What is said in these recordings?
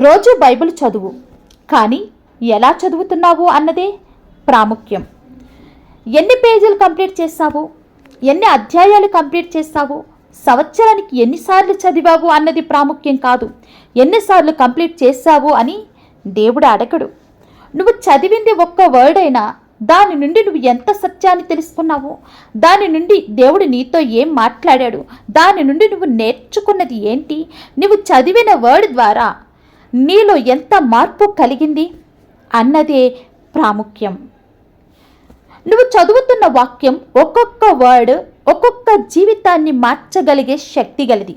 రోజు బైబిల్ చదువు. కానీ ఎలా చదువుతున్నావు అన్నదే ప్రాముఖ్యం. ఎన్ని పేజీలు కంప్లీట్ చేస్తావు ఎన్ని అధ్యాయాలు కంప్లీట్ చేస్తావు సంవత్సరానికి ఎన్నిసార్లు చదివావు అన్నది ప్రాముఖ్యం కాదు. ఎన్నిసార్లు కంప్లీట్ చేస్తావు అని దేవుడు అడగడు. నువ్వు చదివింది ఒక్క వర్డ్ అయినా దాని నుండి నువ్వు ఎంత సత్యాన్ని తెలుసుకున్నావు? దాని నుండి దేవుడు నీతో ఏం మాట్లాడాడు? దాని నుండి నువ్వు నేర్చుకున్నది ఏంటి? నువ్వు చదివిన వర్డ్ ద్వారా నీలో ఎంత మార్పు కలిగింది? అన్నదే ప్రాముఖ్యం. నువ్వు చదువుతున్న వాక్యం ఒక్కొక్క వర్డ్ ఒక్కొక్క జీవితాన్ని మార్చగలిగే శక్తి గలది.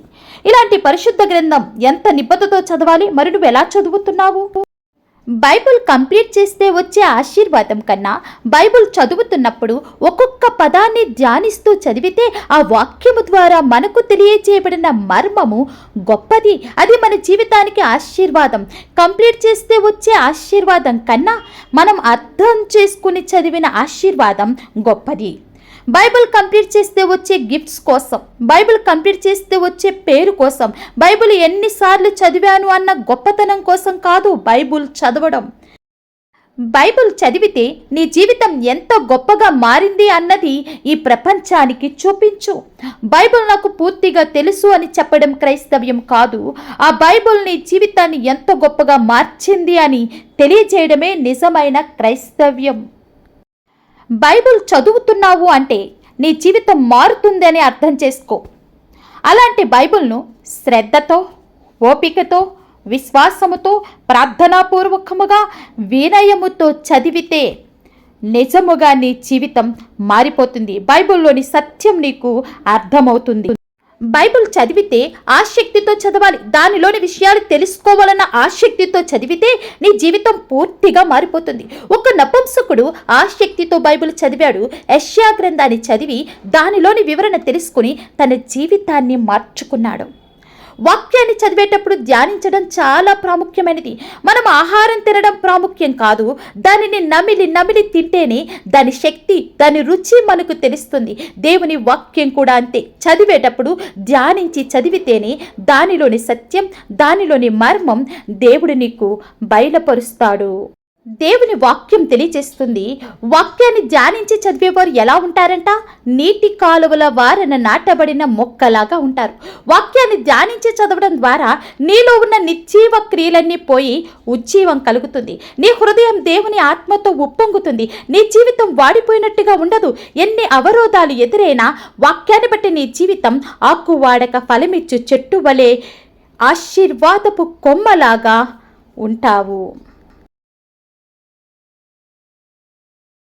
ఇలాంటి పరిశుద్ధ గ్రంథం ఎంత నిబద్ధతో చదవాలి? మరి నువ్వు ఎలా చదువుతున్నావు? బైబుల్ కంప్లీట్ చేస్తే వచ్చే ఆశీర్వాదం కన్నా బైబుల్ చదువుతున్నప్పుడు ఒక్కొక్క పదాన్ని ధ్యానిస్తూ చదివితే ఆ వాక్యము ద్వారా మనకు తెలియజేయబడిన మర్మము గొప్పది. అది మన జీవితానికి ఆశీర్వాదం. కంప్లీట్ చేస్తే వచ్చే ఆశీర్వాదం కన్నా మనం అర్థం చేసుకుని చదివిన ఆశీర్వాదం గొప్పది. బైబిల్ కంప్లీట్ చేస్తే వచ్చే గిఫ్ట్స్ కోసం బైబిల్ కంప్లీట్ చేస్తే వచ్చే పేరు కోసం బైబిల్ ఎన్నిసార్లు చదివాను అన్న గొప్పతనం కోసం కాదు బైబిల్ చదవడం. బైబిల్ చదివితే నీ జీవితం ఎంత గొప్పగా మారింది అన్నది ఈ ప్రపంచానికి చూపించు. బైబిల్ నాకు పూర్తిగా తెలుసు అని చెప్పడం క్రైస్తవ్యం కాదు. ఆ బైబిల్ నీ జీవితాన్ని ఎంత గొప్పగా మార్చింది అని తెలియజేయడమే నిజమైన క్రైస్తవ్యం. బైబిల్ చదువుతున్నావు అంటే నీ జీవితం మారుతుందని అర్థం చేసుకో. అలాంటి బైబిల్ను శ్రద్ధతో ఓపికతో విశ్వాసముతో ప్రార్థనాపూర్వకముగా వినయముతో చదివితే నిజముగా నీ జీవితం మారిపోతుంది. బైబిల్లోని సత్యం నీకు అర్థమవుతుంది. బైబిల్ చదివితే ఆసక్తితో చదవాలి. దానిలోని విషయాలు తెలుసుకోవాలన్న ఆసక్తితో చదివితే నీ జీవితం పూర్తిగా మారిపోతుంది. ఒక నపుంసకుడు ఆసక్తితో బైబిల్ చదివాడు. యష్యా గ్రంథాన్ని చదివి దానిలోని వివరణ తెలుసుకుని తన జీవితాన్ని మార్చుకున్నాడు. వాక్యాన్ని చదివేటప్పుడు ధ్యానించడం చాలా ప్రాముఖ్యమైనది. మనం ఆహారం తినడం ప్రాముఖ్యం కాదు. దానిని నమిలి నమిలి తింటేనే దాని శక్తి దాని రుచి మనకు తెలుస్తుంది. దేవుని వాక్యం కూడా అంతే. చదివేటప్పుడు ధ్యానించి చదివితేనే దానిలోని సత్యం దానిలోని మర్మం దేవుడు నీకు బయలుపరుస్తాడు. దేవుని వాక్యం తెలియచేస్తుంది వాక్యాన్ని ధ్యానించి చదివేవారు ఎలా ఉంటారంట? నీటి కాలువల వారన నాటబడిన మొక్కలాగా ఉంటారు. వాక్యాన్ని ధ్యానించి చదవడం ద్వారా నీలో ఉన్న నిర్జీవ క్రియలన్నీ పోయి ఉజ్జీవం కలుగుతుంది. నీ హృదయం దేవుని ఆత్మతో ఉప్పొంగుతుంది. నీ జీవితం వాడిపోయినట్టుగా ఉండదు. ఎన్ని అవరోధాలు ఎదురైనా వాక్యాన్ని బట్టి నీ జీవితం ఆకువాడక ఫలమిచ్చు చెట్టు వలె ఆశీర్వాదపు కొమ్మలాగా ఉంటావు.